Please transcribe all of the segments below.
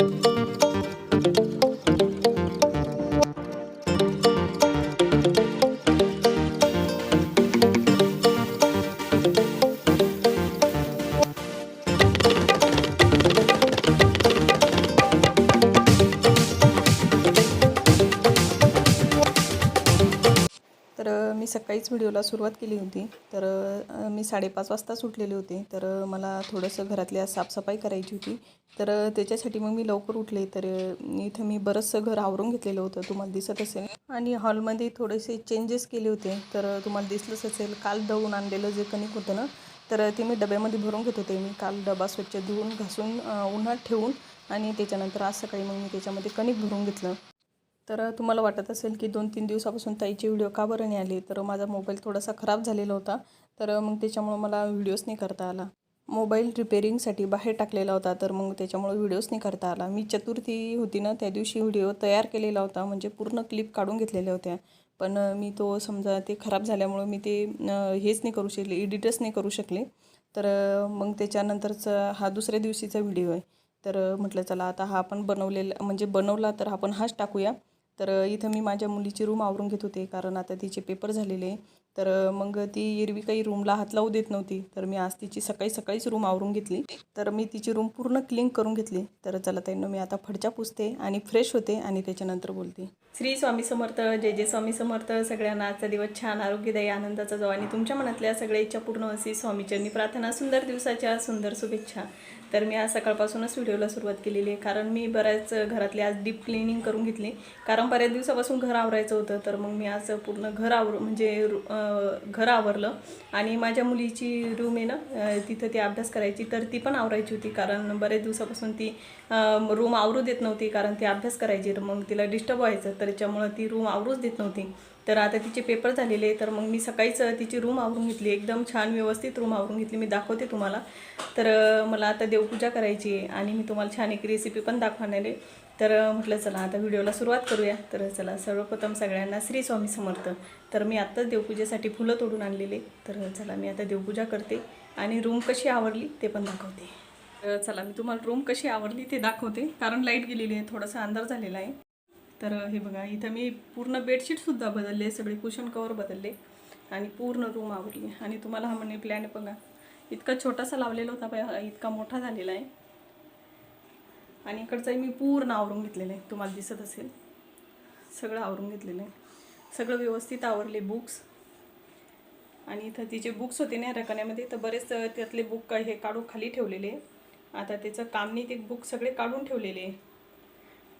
तर अ, मी सकाळीच व्हिडिओला सुरुवात केली होती. तर मी साडेपाच वाजता सुटलेले होते. तर मला थोडंसं घरातल्या साफसफाई करायची होती. तर त्याच्यासाठी मग मी लवकर उठले. तर इथं मी बरंचसं घर आवरून घेतलेलं होतं. तुम्हाला दिसत असेल. आणि हॉलमध्ये थोडेसे चेंजेस केले होते. तर तुम्हाला दिसलंच असेल काल दळून आणलेलं जे कणिक होतं ना तर ते मी डब्यामध्ये भरून घेत होते. मी काल डबा स्वच्छ धुवून घासून उन्हात ठेवून आणि त्याच्यानंतर आज सकाळी मग मी त्याच्यामध्ये कणिक भरून घेतलं. तर तुम्हाला वाटत असेल की दोन तीन दिवसापासून ताईचे व्हिडिओ का बरं नाही आले? तर माझा मोबाईल थोडासा खराब झालेला होता. तर मग त्याच्यामुळं मला व्हिडिओज नाही करता आला. मोबाईल रिपेरिंगसाठी बाहेर टाकलेला होता. तर मग त्याच्यामुळं व्हिडिओज नाही करता आला. मी चतुर्थी होती ना त्या दिवशी व्हिडिओ तयार केलेला होता. म्हणजे पूर्ण क्लिप काढून घेतलेल्या होत्या. पण मी तो समजा ते खराब झाल्यामुळं मी ते हेच नाही करू शकले एडिटच नाही करू शकले. तर मग त्याच्यानंतरचा हा दुसऱ्या दिवशीचा व्हिडिओ आहे. तर म्हटलं चला आता हा आपण बनवलेला म्हणजे बनवला तर आपण हाच टाकूया. तर इथं मी माझ्या मुलीची रूम आवरून घेत होते कारण आता तिचे पेपर झालेले. तर मग ती एरवी काही रूमला हात लावू देत नव्हती. तर मी आज तिची सकाळी सकाळीच रूम आवरून घेतली. तर मी तिची रूम पूर्ण क्लीन करून घेतली. तर चला ताईंनो मी आता फडच्या पुसते आणि फ्रेश होते आणि त्याच्यानंतर बोलते. श्री स्वामी समर्थ जय जय स्वामी समर्थ. सगळ्यांना आजचा दिवस छान आरोग्यदायी आनंदाचा जाऊ आणि तुमच्या मनातल्या सगळ्या इच्छा पूर्ण अशी स्वामीचरणी प्रार्थना. सुंदर दिवसाच्या सुंदर शुभेच्छा. तर मी आज सकाळपासूनच व्हिडिओला सुरुवात केलेली आहे. कारण मी बऱ्याच घरातले आज डीप क्लिनिंग करून घेतली. कारण बऱ्याच दिवसापासून घर आवरायचं होतं. तर मग मी आज पूर्ण घर आवर म्हणजे घर आवरलं. आणि माझ्या मुलीची रूम आहे ना तिथं ती अभ्यास करायची. तर ती पण आवरायची होती. कारण बऱ्याच दिवसापासून ती रूम आवरू देत नव्हती. कारण ती अभ्यास करायची. तर मग तिला डिस्टर्ब व्हायचं. तर त्याच्यामुळं ती रूम आवरूच देत नव्हती. तर आता तिचे पेपर झालेले तर मग मी सकाळीच तिची रूम आवरून घेतली. एकदम छान व्यवस्थित रूम आवरून घेतली. मी दाखवते तुम्हाला. तर मला आता देवपूजा करायची आहे आणि मी तुम्हाला छान एक रेसिपी पण दाखवणार आहे. तर म्हटलं चला आता व्हिडिओला सुरुवात करूया. तर चला सर्वप्रथम सगळ्यांना श्री स्वामी समर्थ. तर मी आत्ताच देवपूजेसाठी फुलं तोडून आणलेले तर चला मी आता देवपूजा करते आणि रूम कशी आवडली ते पण दाखवते. तर चला मी तुम्हाला रूम कशी आवडली ते दाखवते. कारण लाइट गेलेली आहे. थोडासा अंधार झालेला आहे. तर हे बघा इथं मी पूर्ण बेडशीटसुद्धा बदलले सगळे कुशन कवर बदलले आणि पूर्ण रूम आवडली आणि तुम्हाला हा मनी प्लॅन बघा इतका छोटासा लावलेला होता बघा, इतका मोठा झालेला आहे. आणि इकडचंही मी पूर्ण आवरून घेतलेलं आहे तुम्हाला दिसत असेल. सगळं आवरून घेतलेलं आहे. सगळं व्यवस्थित आवरले बुक्स आणि इथं तिचे बुक्स होते ना रकान्यामध्ये तर बरेच त्यातले बुक हे काढून खाली ठेवलेले. आता त्याचं कामनी ते बुक सगळे काढून ठेवलेले. आहे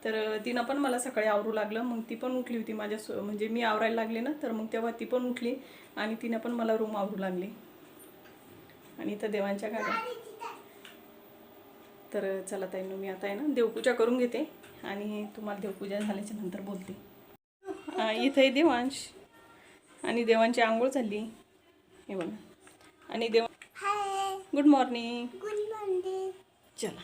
तर तिनं पण मला सकाळी आवरू लागलं. मग ती पण उठली होती माझ्या सो म्हणजे मी आवरायला लागले ना तर मग तेव्हा ती पण उठली आणि तिनं पण मला रूम आवरू लागली. आणि इथं देवांच्या गाड्या तर चला ताईंनो मी आता आहे ना देवपूजा करून घेते आणि तुम्हाला देवपूजा झाल्याच्यानंतर बोलते. इथं आहे देवांश. आणि देवांची आंघोळ झाली. हे बघा. आणि देव गुड मॉर्निंग चला.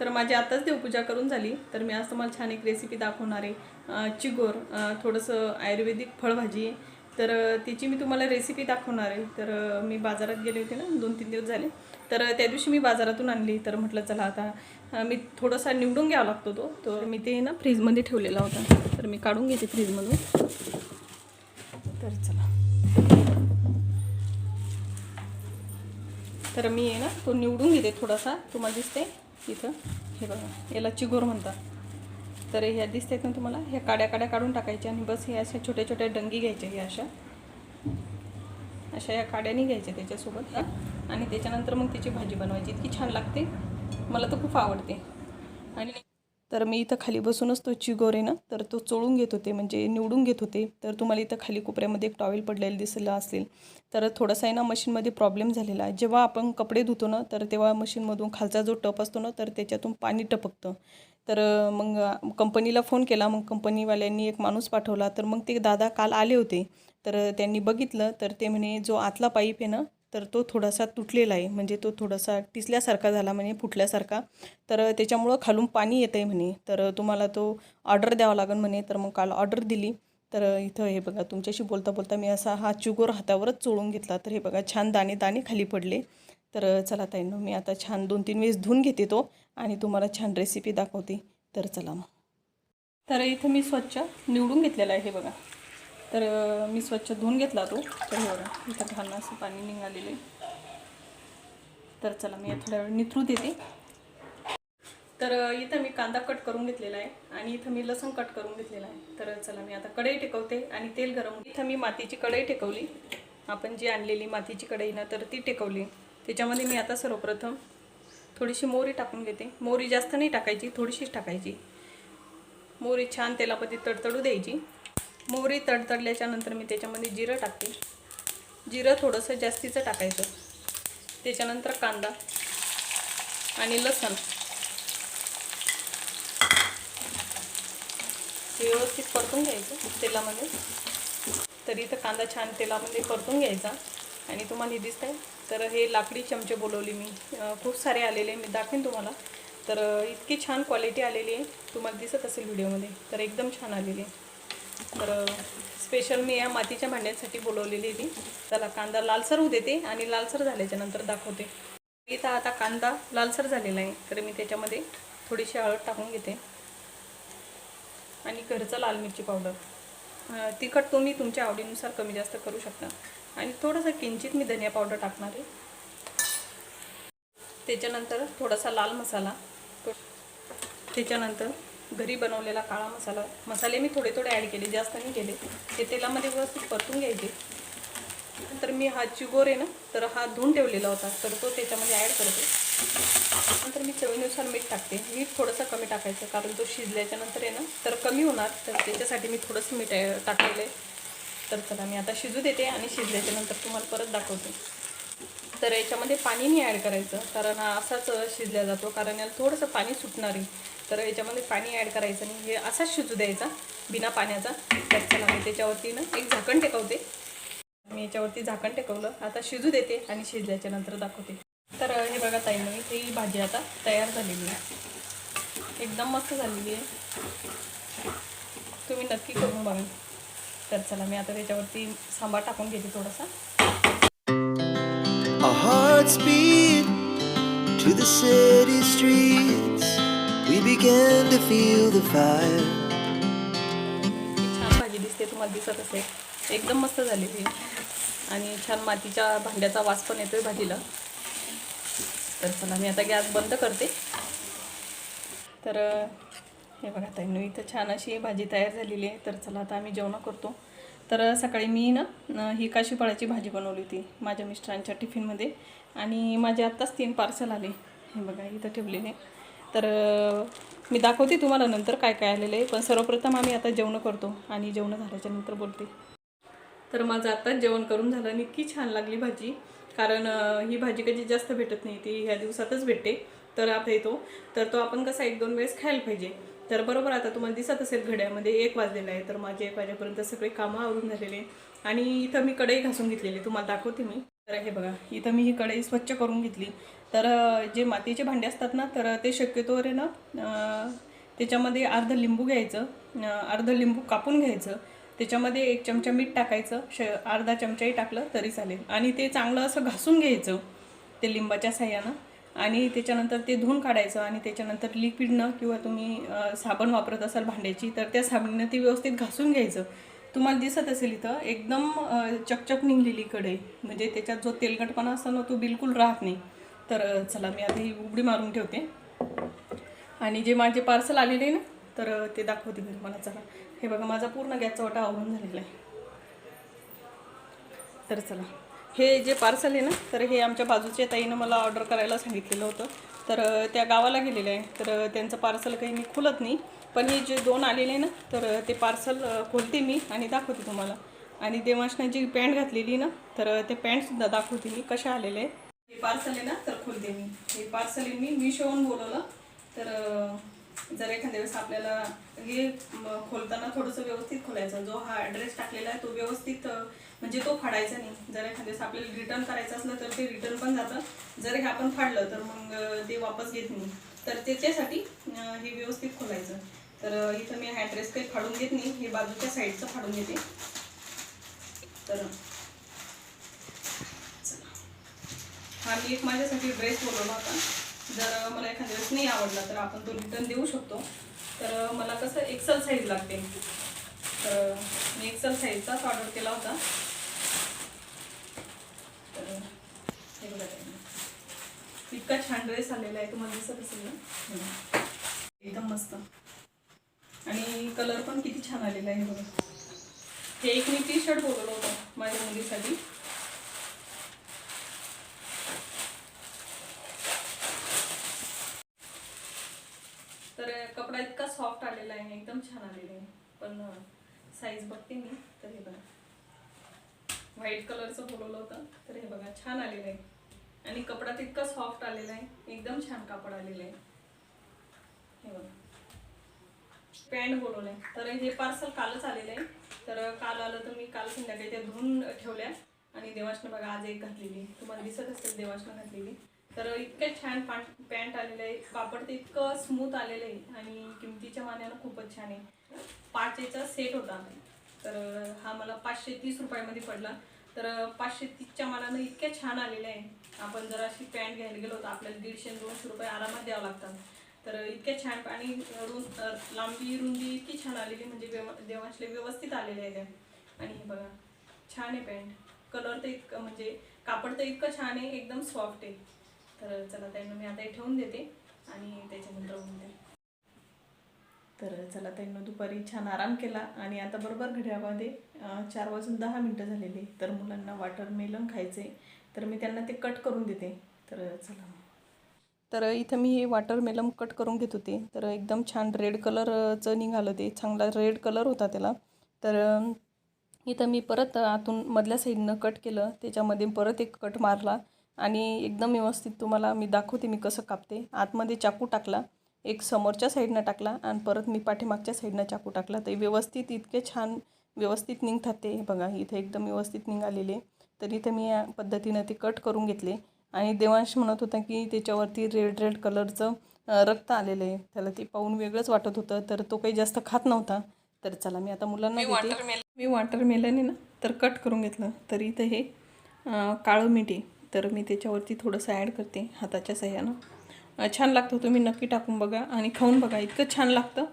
तर माझी आताच देवपूजा करून झाली. तर मी आज तुम्हाला छान एक रेसिपी दाखवणार आहे. चिगोर थोडंसं आयुर्वेदिक फळभाजी. आहे तर तिची मी तुम्हाला रेसिपी दाखवणार आहे. तर मी बाजारात गेले होते ना दोन तीन दिवस झाले. तर त्या दिवशी मी बाजारातून आणली. तर म्हटलं चला आता मी थोडासा निवडून घ्यावा लागतो तो. तर मी ते ना फ्रीजमध्ये ठेवलेला होता. तर मी काढून घेते फ्रीजमधून. तर चला. तर मी आहे ना तो निवडून घेते थोडासा. तुम्हाला दिसते इथं. हे बघा याला चिगोर म्हणतात. तर ह्या दिसतात ना तुम्हाला? ह्या काड्या काड्या काढून टाकायच्या आणि बस हे अशा छोट्या छोट्या डंगी घ्यायच्या ह्या अशा. अशा या काड्यानी घ्यायच्या त्याच्यासोबत. आणि त्याच्यानंतर मग त्याची भाजी बनवायची. इतकी छान लागते. मला तर खूप आवडते. आणि तर मी इथं खाली बसूनच तो चिगोर आहे ना तर तो चोळून घेत होते म्हणजे निवडून घेत होते. तर तुम्हाला इथं खाली कोपऱ्यामध्ये एक टॉवेल पडलेलं दिसलं असेल. तर थोडासा आहे ना मशीनमध्ये प्रॉब्लेम झालेला. आहे जेव्हा आपण कपडे धुतो ना तर तेव्हा मशीनमधून खालचा जो टप असतो ना तर त्याच्यातून पाणी टपकतं. तर मग कंपनीला फोन केला. मग कंपनीवाल्यांनी एक माणूस पाठवला. तर मग ते दादा काल आले होते. तर त्यांनी बघितलं. तर ते म्हणे जो आतला पाईप आहे ना तर तो थोडासा तुटलेला आहे. म्हणजे तो थोडासा टिसल्यासारखा झाला म्हणे फुटल्यासारखा. तर त्याच्यामुळं खालून पाणी येतं आहे म्हणे. तर तुम्हाला तो ऑर्डर द्यावा लागेल म्हणे. तर मग काल ऑर्डर दिली. तर इथं हे बघा तुमच्याशी बोलता बोलता मी असा हा चुगोर हातावरच चोळून घेतला. तर हे बघा छान दाणे दाणे खाली पडले. तर चला ताईंनो मी आता छान दोन तीन वेळेस धुवून घेते तो आणि तुम्हाला छान रेसिपी दाखवते. तर चला मग. तर इथं मी स्वच्छ निवडून घेतलेलं आहे हे बघा. तर मी स्वच्छ धुवून घेतला तो तर हे बघा इथं घालणं असं पाणी निघालेलं आहे. तर चला मी थोड्या वेळ निथरू देते. तर इथं मी कांदा कट करून घेतलेला आहे आणि इथं मी लसूण कट करून घेतलेला आहे. तर चला मी आता कढई टेकवते आणि तेल गरम इथं मी मातीची कढई टेकवली. आपण जी आणलेली मातीची कढई ना तर ती टेकवली. त्याच्यामध्ये मी आता सर्वप्रथम थोडीशी मोहरी टाकून घेते. मोहरी जास्त नाही टाकायची थोडीशीच टाकायची. मोहरी छान तेलामध्ये तडतडू द्यायची. मोहरी तडतडल्याच्यानंतर मी त्याच्यामध्ये जिरं टाकते. जिरं थोडंसं जास्तीचं टाकायचं. त्याच्यानंतर कांदा आणि लसण. व्यवस्थित परतून घ्यायचं तेलामध्ये. तर इथं कांदा छान तेलामध्ये परतून घ्यायचा. आणि तुम्हाला हे दिसत आहे तर हे लाकडी चमचे बोलवले मी. खूप सारे आलेले मी दाखवेन तुम्हाला. तर इतकी छान क्वालिटी आलेली आहे. तुम्हाला दिसत असेल व्हिडिओमध्ये तर एकदम छान आलेली आहे. तर स्पेशल मी या मातीच्या भांड्यांसाठी बोलवलेली होती ती. त्याला कांदा लालसर होऊ देते आणि लालसर झाल्याच्यानंतर दाखवते. इथं आता कांदा लालसर झालेला आहे तर मी त्याच्यामध्ये थोडीशी हळद टाकून घेते. आणि घरचं लाल मिरची पावडर. तिखट तुम्ही तुमच्या आवडीनुसार कमी जास्त करू शकता. आणि थोडंसं किंचित मी धनिया पावडर टाकणार आहे. त्याच्यानंतर थोडासा लाल मसाला. त्याच्यानंतर घरी बनवलेला काळा मसाला मसाले मी थोडे थोडे ॲड केले जास्त नाही केले. ते तेलामध्ये व्यवस्थित परतून घ्यायचे. नंतर मी हा चिगोर आहे ना तर हा धुवून ठेवलेला होता तर तो त्याच्यामध्ये ॲड करते. नंतर मी चवीनुसार मीठ टाकते. मीठ थोडंसं कमी टाकायचं कारण तो शिजल्याच्या नंतर आहे ना तर कमी होणार. तर त्याच्यासाठी मी थोडंसं मीठ टाकलेलं आहे. तर चला मी आता शिजू देते आणि शिजल्याच्या नंतर तुम्हाला परत दाखवते. तर याच्यामध्ये पाणी नाही ॲड करायचं. कारण हा असाच शिजल्या जातो. कारण याला थोडंसं पाणी सुटणार आहे. तर याच्यामध्ये पाणी ॲड करायचं नाही. हे असाच शिजू द्यायचा. बिना पाण्याचा. तर चला मी त्याच्यावरती ना एक झाकण टेकवते. मी याच्यावरती झाकण टेकवलं. आता शिजू देते आणि शिजल्याच्या नंतर दाखवते. तर हे बघा ताई मी ही भाजी आता तयार झालेली आहे. एकदम मस्त झालेली आहे. तुम्ही नक्की करून बघा. तर चला मी आता त्याच्यावरती सांबार टाकून घेते थोडासा. Our hearts beat to the city streets. We began to feel the fire. छान भाजी दिसते तुम्हाला दिसत असेल. एकदम मस्त झालेली आहे आणि छान मातीच्या भांड्याचा वास पण येतोय भाजीला. तर चला मी आता गॅस बंद करते. तर हे बघा ताई इथं छान अशी भाजी तयार झालेली आहे. तर चला आता आम्ही जेवण करतो. तर सकाळी मी ना ही काशीफळाची भाजी बनवली होती माझ्या मिस्टरांच्या टिफिनमध्ये. आणि माझे आत्ताच तीन पार्सल आले. हे बघा इथं ठेवलेले. तर मी दाखवते तुम्हाला नंतर काय काय आलेलं आहे. पण सर्वप्रथम आम्ही आता जेवणं करतो आणि जेवणं झाल्याच्यानंतर बोलते. तर माझं आत्ताच जेवण करून झालं आणि इतकी छान लागली भाजी. कारण ही भाजी कधी जास्त भेटत नाही ती ह्या दिवसातच भेटते. तर आता येतो. तर तो आपण कसा एक दोन वेळेस खायला पाहिजे. तर बरोबर आता तुम्हाला दिसत असेल घड्यामध्ये एक वाजलेला आहे तर माझे एक वाजेपर्यंत सगळे कामं आवरून झालेले आणि इथं मी कढई घासून घेतलेली तुम्हाला दाखवते मी. तर हे बघा इथं मी ही कढई स्वच्छ करून घेतली. तर जे मातीचे भांडे असतात ना तर ते शक्यतोवर आहे ना त्याच्यामध्ये अर्ध लिंबू घ्यायचं अर्ध लिंबू कापून घ्यायचं. त्याच्यामध्ये एक चमचा मीठ टाकायचं श अर्धा चमचाही टाकलं तरी चालेल. आणि ते चांगलं असं घासून घ्यायचं ते लिंबाच्या साह्यानं. आणि त्याच्यानंतर ते धुवून काढायचं आणि त्याच्यानंतर लिक्विडनं किंवा तुम्ही साबण वापरत असाल भांड्याची तर त्या साबणीनं ती व्यवस्थित घासून घ्यायचं. तुम्हाला दिसत असेल इथं एकदम चकचक निघलेली कढई. म्हणजे त्याच्यात जो तेलकटपणा असतो ना तो बिलकुल राहत नाही. तर चला मी आता ही उघडी मारून ठेवते. आणि जे माझे पार्सल आलेले आहे ना तर ते दाखवते मी तुम्हाला. चला. हे बघा माझा पूर्ण गॅसचा वाटा आवरून झालेला आहे. तर चला. हे जे पार्सल आहे ना तर हे आमच्या बाजूच्या ताईनं मला ऑर्डर करायला सांगितलेलं होतं. तर त्या गावाला गेलेलं आहे. तर त्यांचं पार्सल काही मी खुलत नाही. पण हे जे दोन आलेले आहे ना तर ते पार्सल खोलते मी आणि दाखवते तुम्हाला. आणि देवांशने जी पॅन्ट घातलेली ना तर ते पॅन्टसुद्धा दाखवते मी कशा आलेले आहे. हे पार्सल आहे ना तर खोलते मी. हे पार्सल आहे मी मिशोवरून बोलवलं. तर जर एखाद्या वेळेस आपल्याला हे खोलताना थोडंसं व्यवस्थित खोलायचं. जो हा ड्रेस टाकलेला आहे तो व्यवस्थित म्हणजे तो फाडायचा नाही. जर एखाद्या वेळेस आपल्याला रिटर्न करायचं असलं तर ते रिटर्न पण जातं. जर हे आपण फाडलं तर मग ते वापस घेत नाही. तर त्याच्यासाठी हे व्यवस्थित खोलायचं. तर इथं मी हा ॲड्रेस काही फाडून घेत नाही. हे बाजूच्या साईडचं फाडून घेते तर हा मी एक माझ्यासाठी ड्रेस बोलवला होता. जर मला एखाद्या वेळेस नाही आवडला तर आपण तो रिटर्न देऊ शकतो. तर मला कसं एक्सल साईज लागते. तर मी एक्सल साईजचाच ऑर्डर केला होता. तर हे बघा इतका छान ड्रेस आलेला आहे तुम्हाला दिसत असेल ना? एकदम मस्त. आणि कलर पण किती छान आलेला आहे हे बघा. हे एक मी टी शर्ट बोलवलं होतं माझ्या मुलीसाठी. तर कपडा इतका सॉफ्ट आलेला आहे एकदम छान आलेला आहे. पण साईज बघते मी तर हे बघा. व्हाईट कलरचं बोलवलं होतं तर हे बघा छान आलेलं आहे. आणि कपडा तितका सॉफ्ट आलेला आहे एकदम छान कापड आलेलं आहे. हे बघा. पॅन्ट बोलवलं आहे तर हे पार्सल कालच आलेलं आहे. तर काल आलं तर मी काल संध्याकाळी त्या धुवून ठेवल्या. आणि देवाशनं बघा आज एक घातलेली तुम्हाला दिसत असेल देवाशनं घातलेली. तर इतकं छान पॅन्ट पॅन्ट आलेलं आहे. कापड ते इतकं स्मूथ आलेलं आहे. आणि किमतीच्या मानानं खूपच छान आहे. पाचेचा सेट होता तर हा मला पाचशे तीस रुपयामध्ये पडला. तर पाचशे तीसच्या मानानं इतक्या छान आलेलं आहे. आपण जर अशी पॅन्ट घ्यायला गेलो तर आपल्याला दीडशे दोनशे रुपये आरामात द्यावं लागतात. तर इतक्या छान आणि रुंद लांबी रुंदी इतकी छान आलेली म्हणजे व्यव देवांशले व्यवस्थित आलेले आहे त्या. आणि बघा छान आहे पॅन्ट. कलर तर इतकं म्हणजे कापड तर इतकं छान आहे एकदम सॉफ्ट आहे. तर चला त्यांना मी आता हे ठेवून देते आणि त्याच्यानंतर बोलते तर चला त्यांना दुपारी छान आराम केला आणि आता बरोबर घड्याळामध्ये चार वाजून दहा मिनटं झालेली. तर मुलांना वॉटरमेलन खायचे तर मी त्यांना ते कट करून देते. तर चला तर इथं मी हे वॉटरमेलन कट करून घेत होते. तर एकदम छान रेड कलरचं निघालं ते. चांगला रेड कलर होता त्याला. तर इथं मी परत आतून मधल्या साईडनं कट केलं. त्याच्यामध्ये परत एक कट मारला. आणि एकदम व्यवस्थित तुम्हाला मी दाखवते मी कसं कापते. आतमध्ये चाकू टाकला एक समोरच्या साईडनं टाकला आणि परत मी पाठीमागच्या साईडनं चाकू टाकला. ते व्यवस्थित इतके छान व्यवस्थित निघतात ते. बघा इथे एकदम व्यवस्थित निघालेले. तर इथं मी या पद्धतीनं ते कट करून घेतले. आणि देवांश म्हणत होता की त्याच्यावरती रेड रेड कलरचं रक्त आलेलं आहे. त्याला ते पाहून वेगळंच वाटत होतं. तर तो काही जास्त खात नव्हता. तर चला मी आता मुलांना मी वॉटरमेलन आहे ना तर कट करून घेतलं. तर इथं हे काळं मीठ तर मी त्याच्यावरती थोडंसं ॲड करते हाताच्या सह्यानं. छान लागतं तुम्ही नक्की टाकून बघा आणि खाऊन बघा इतकं छान लागतं.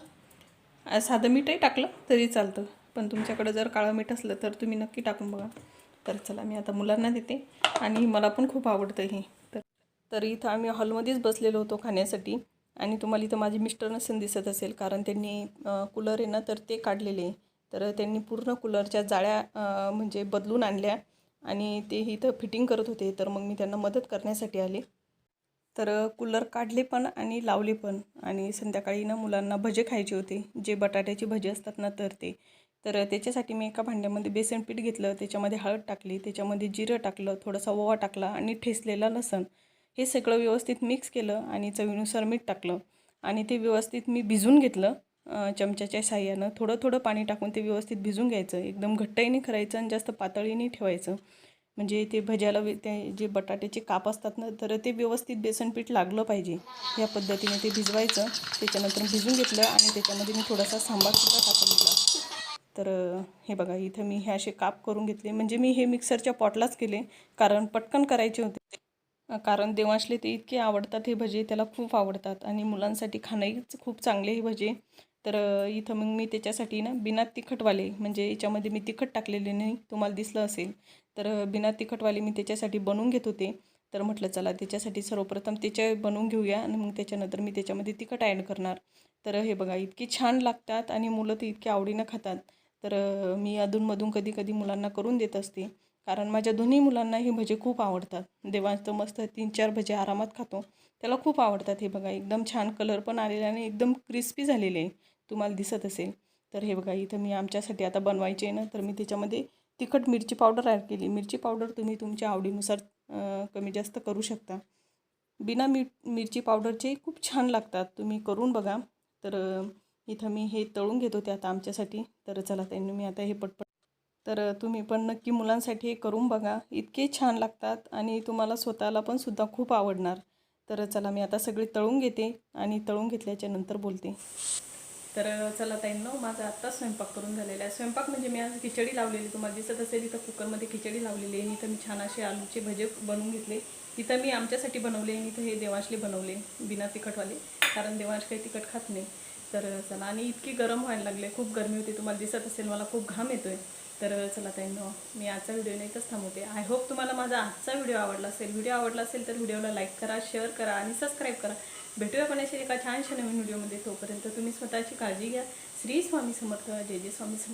साधं मीठही टाकलं तरी चालतं पण तुमच्याकडं जर काळं मीठ असलं तर तुम्ही नक्की टाकून बघा. तर चला मी आता मुलांना देते आणि मला पण खूप आवडतं हे. तर तर इथं आम्ही हॉलमध्येच बसलेलो होतो खाण्यासाठी आणि तुम्हाला इथं माझे मिस्टर नसेल दिसत असेल कारण त्यांनी कूलर आहे ना तर ते काढलेले आहे. तर त्यांनी पूर्ण कूलरच्या जाळ्या म्हणजे बदलून आणल्या. आणि ते इथं फिटिंग करत होते तर मग मी त्यांना मदत करण्यासाठी आले. तर कूलर काढले पण आणि लावले पण. आणि संध्याकाळी ना मुलांना भजे खायचे होते. जे बटाट्याचे भजे असतात ना तर ते. तर त्याच्यासाठी मी एका भांड्यामध्ये बेसन पीठ घेतलं त्याच्यामध्ये हळद टाकली त्याच्यामध्ये जिरं टाकलं थोडासा ओवा टाकला आणि ठेसलेला लसण. हे सगळं व्यवस्थित मिक्स केलं आणि चवीनुसार मीठ टाकलं. आणि ते व्यवस्थित मी भिजून घेतलं. चमच्याच्या साह्यानं थोडं थोडं पाणी टाकून ते व्यवस्थित भिजून घ्यायचं. एकदम घट्टईने करायचं आणि जास्त पातळीने ठेवायचं. म्हणजे ते भज्याला ते जे बटाट्याचे काप असतात ना तर ते व्यवस्थित बेसनपीठ लागलं पाहिजे. या पद्धतीने ते भिजवायचं. त्याच्यानंतर भिजून घेतलं आणि त्याच्यामध्ये मी थोडासा सांबारसुद्धा टाकून दिला. तर हे बघा इथं मी हे असे काप करून घेतले. म्हणजे मी हे मिक्सरच्या पॉटलाच केले. कारण पटकन करायचे होते. कारण देवांशले ते इतके आवडतात हे भजे त्याला खूप आवडतात. आणि मुलांसाठी खाणंहीच खूप चांगले हे भजे. तर इथं मग मी त्याच्यासाठी ना बिना तिखटवाले म्हणजे याच्यामध्ये मी तिखट टाकलेले नाही तुम्हाला दिसलं असेल. तर बिना तिखटवाले मी त्याच्यासाठी बनवून घेत होते. तर म्हटलं चला त्याच्यासाठी सर्वप्रथम त्याचे बनवून घेऊया आणि मग त्याच्यानंतर मी त्याच्यामध्ये तिखट ॲड करणार. तर हे बघा इतकी छान लागतात आणि मुलं ते इतकी आवडीनं खातात. तर मी अधूनमधून कधी कधी मुलांना करून देत असते. कारण माझ्या दोन्ही मुलांना हे भजे खूप आवडतात. देवांचं तर मस्त तीन चार भजे आरामात खातो. त्याला खूप आवडतात हे बघा एकदम छान कलर पण आलेला आणि एकदम क्रिस्पी झालेले. आहे तुम्हाला दिसत असेल. तर हे बघा इथं मी आमच्यासाठी आता बनवायचे आहे ना तर मी त्याच्यामध्ये तिखट मिरची पावडर ॲड केली. मिरची पावडर तुम्ही तुमच्या आवडीनुसार कमी जास्त करू शकता. बिना मी मिरची पावडरचे खूप छान लागतात. तुम्ही करून बघा. तर इथं मी हे तळून घेत होते आता आमच्यासाठी. तर चला त्यांनी मी आता हे पटपट तर तुम्ही पण नक्की मुलांसाठी हे करून बघा. इतके छान लागतात आणि तुम्हाला स्वतःला पण सुद्धा खूप आवडणार. तर चला मी आता सगळे तळून घेते आणि तळून घेतल्याच्या नंतर बोलते. तर चला ताईंनो माझा आत्ताच स्वयंपाक करून झालेला आहे. स्वयंपाक म्हणजे मी आज खिचडी लावलेली. तुम्हाला दिसत असेल इथं कुकरमध्ये खिचडी लावलेली आहे. इथं मी छान असे आलूचे भजे बनवून घेतले. इथं मी आमच्यासाठी बनवले आणि इथं हे देवांशले बनवले बिना तिखटवाले. कारण देवांश काही तिखट खात नाही. तर चला. आणि इतकी गरम व्हायला लागले खूप गरमी होती. तुम्हाला दिसत असेल मला खूप घाम येतोय. तर चला ताईंनो मी आजचा व्हिडिओ नाही थांबवते. आय होप तुम्हाला माझा आजचा व्हिडिओ आवडला असेल. व्हिडिओ आवडला असेल तर व्हिडिओला लाईक करा शेअर करा आणि सबस्क्राईब करा. भेटूया पण अशा एका छानशा नवीन व्हिडिओमध्ये. तोपर्यंत तुम्ही स्वतःची काळजी घ्या. श्री स्वामी समर्थ. जय जय स्वामी समर्थ.